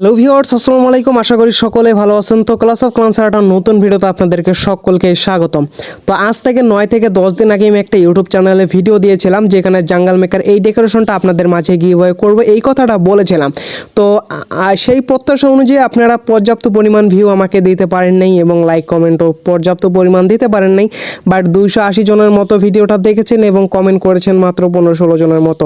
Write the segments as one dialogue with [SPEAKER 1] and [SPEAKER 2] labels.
[SPEAKER 1] Hello viewers আসসালামু আলাইকুম। আশা করি সকলে ভালো আছেন। তো ক্লাস অফ ক্লান্সার একটা নতুন ভিডিওতে আপনাদেরকে সকলকে স্বাগতম। তো আজ থেকে নয় থেকে দশ দিন আগে আমি একটা ইউটিউব চ্যানেলে ভিডিও দিয়েছিলাম, যেখানে জাঙ্গাল মেকার এই ডেকোরেশনটা আপনাদের মাঝে গিয়ে করব। এই কথাটা বলেছিলাম। তো সেই প্রত্যাশা অনুযায়ী আপনারা পর্যাপ্ত পরিমাণ ভিউ আমাকে দিতে পারেন নাই এবং লাইক কমেন্টও পর্যাপ্ত পরিমাণ দিতে পারেন নাই। বাট দুইশো আশি জনের মতো ভিডিওটা দেখেছেন এবং কমেন্ট করেছেন মাত্র পনেরো ষোলো জনের মতো।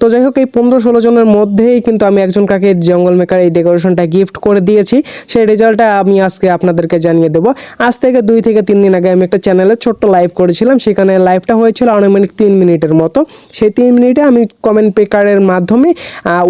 [SPEAKER 1] তো যাই হোক, এই পনেরো ষোলো জনের মধ্যেই কিন্তু আমি একজন কাকে জঙ্গল মেকার এই ডেকোরেশনটা গিফট করে দিয়েছি, সেই রেজাল্টটা আমি আজকে আপনাদেরকে জানিয়ে দেবো। আজ থেকে দুই থেকে তিন দিন আগে আমি একটা চ্যানেলে ছোট্ট লাইভ করেছিলাম, সেখানে লাইভটা হয়েছিল আনুমানিক তিন মিনিটের মতো। সেই তিন মিনিটে আমি কমেন্ট পেকারের মাধ্যমে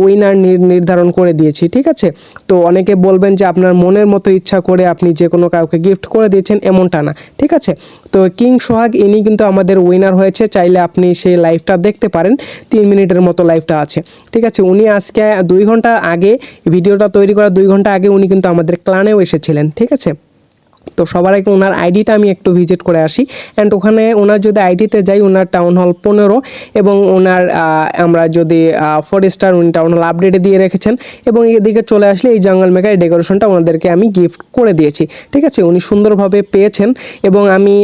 [SPEAKER 1] উইনার নির্ধারণ করে দিয়েছি, ঠিক আছে? তো অনেকে বলবেন যে আপনার মনের মতো ইচ্ছা করে আপনি যে কোনো কাউকে গিফট করে দিয়েছেন, এমনটা না, ঠিক আছে? তো কিং সোহাগ, ইনি কিন্তু আমাদের উইনার হয়েছে, চাইলে আপনি সেই লাইভটা দেখতে পারেন, তিন মিনিটের মতো লাইভটা আছে, ঠিক আছে? উনি আজকে দুই ঘণ্টা আগে ভিডিওটা তৈরি করার দুই ঘণ্টা আগে উনি কিন্তু আমাদের ক্লানেও এসেছিলেন, ঠিক আছে? তো সবার আগে ওনার আইডিটা আমি একটু ভিজিট করে আসি। অ্যান্ড ওখানে ওনার যদি আইডিতে যাই, ওনার টাউন হল পনেরো এবং ওনার আমরা যদি ফোর স্টার উনি টাউন হল আপডেটে দিয়ে রেখেছেন এবং এদিকে চলে আসলে এই জঙ্গল মেকার ডেকোরেশনটা ওনাদেরকে আমি গিফট করে দিয়েছি, ঠিক আছে? উনি সুন্দরভাবে পেয়েছেন এবং আমি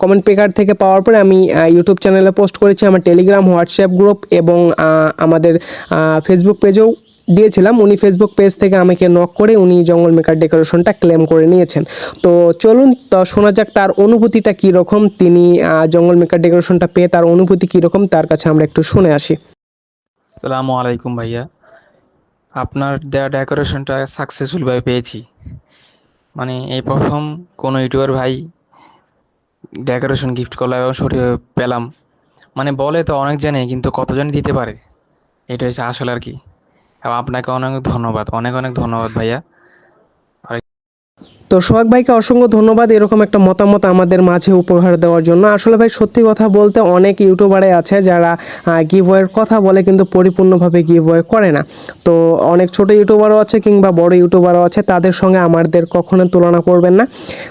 [SPEAKER 1] কমেন্ট পেকার থেকে পাওয়ার পরে আমি ইউটিউব চ্যানেলে পোস্ট করেছি, আমার টেলিগ্রাম হোয়াটসঅ্যাপ গ্রুপ এবং আমাদের ফেসবুক পেজেও দিয়েছিলাম। উনি ফেসবুক পেজ থেকে আমাকে নক করে উনি জঙ্গল মেকার ডেকোরেশনটা ক্লেম করে নিয়েছেন। তো চলুন তো শোনা যাক তার অনুভূতিটা কীরকম তিনি জঙ্গল মেকার ডেকোরেশনটা পেয়ে তার অনুভূতি কীরকম তার কাছে আমরা একটু শুনে আসি।
[SPEAKER 2] সালামু আলাইকুম ভাইয়া। আপনার দেওয়া ডেকোরেশনটা সাকসেসফুলভাবে পেয়েছি। মানে এই প্রথম কোনো ইউটিউবার ভাই ডেকোরেশন গিফট করল এবং সঠিকভাবে পেলাম। মানে বলে তো অনেক জানে কিন্তু কতজন দিতে পারে? এটা হচ্ছে আসলে আর কি। আপনাকে অনেক ধন্যবাদ অনেক অনেক ধন্যবাদ ভাইয়া।
[SPEAKER 1] তো সোহাগ ভাইকে অসংখ্য ধন্যবাদ এরকম একটা মতামত আমাদের মাঝে উপহার দেওয়ার জন্য। আসলে ভাই, সত্যি কথা বলতে অনেক ইউটিউবারে আছে যারা গিভওয়ের কথা বলে কিন্তু পরিপূর্ণভাবে গিভওয়ে করে না। তো অনেক ছোট ইউটিউবারও আছে কিংবা বড় ইউটিউবারও আছে, তাদের সঙ্গে আমাদের কখনো তুলনা করবেন না।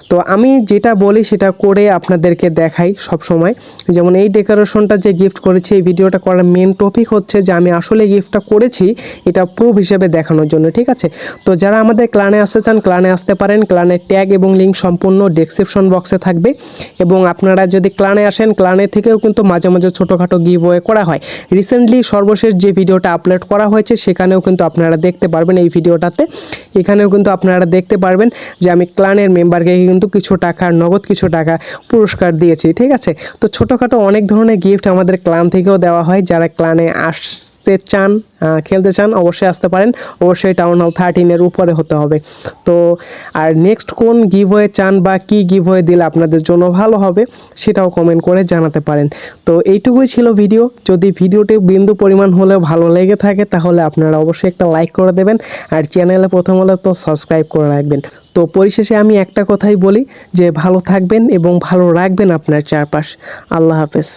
[SPEAKER 1] তো আমি যেটা বলি সেটা করে আপনাদেরকে দেখাই সব সময় যেমন এই ডেকোরেশনটা যে গিফট করেছি, এই ভিডিওটা করার মেন টপিক হচ্ছে যে আমি আসলে গিফটটা করেছি, এটা প্রুফ হিসেবে দেখানোর জন্য, ঠিক আছে? তো যারা আমাদের ক্লানে আসতে চান ক্লানে আসতে পারেন ক্লানের ট্যাগ এবং লিঙ্ক সম্পূর্ণ ডেসক্রিপশন বক্সে থাকবে। এবং আপনারা যদি ক্লানে আসেন ক্লানে থেকেও কিন্তু মাঝে মাঝে ছোটোখাটো গিভওয়ে করা হয়। রিসেন্টলি সর্বশেষ যে ভিডিওটা আপলোড করা হয়েছে, সেখানেও কিন্তু আপনারা দেখতে পারবেন এই ভিডিওটাতে। এখানেও কিন্তু আপনারা দেখতে পারবেন যে আমি ক্লানের মেম্বারকে কিন্তু কিছু টাকা, নগদ কিছু টাকা পুরস্কার দিয়েছি, ঠিক আছে? তো ছোটোখাটো অনেক ধরনের গিফট আমাদের ক্লান থেকেও দেওয়া হয়, যারা ক্লানে আসতে চান খেলতে চান, অবশ্যই আসতে পারেন। অবশ্যই টাউন হল থার্টিনের উপরে হতে হবে। তো, আর নেক্সট কোন গিভ হয়ে চান বা কি গিভ হয়ে দিলে আপনাদের জন্য ভালো হবে, সেটাও কমেন্ট করে জানাতে পারেন। তো, এইটুকুই ছিল ভিডিও যদি ভিডিওটি বিন্দু পরিমাণ হলেও ভালো লেগে থাকে, তাহলে আপনারা অবশ্যই একটা লাইক করে দেবেন, আর চ্যানেলে প্রথম হলে তো সাবস্ক্রাইব করে রাখবেন। তো, পরিশেষে আমি একটা কথাই বলি, যে ভালো থাকবেন এবং ভালো রাখবেন আপনার চারপাশ। আল্লাহ হাফেজ।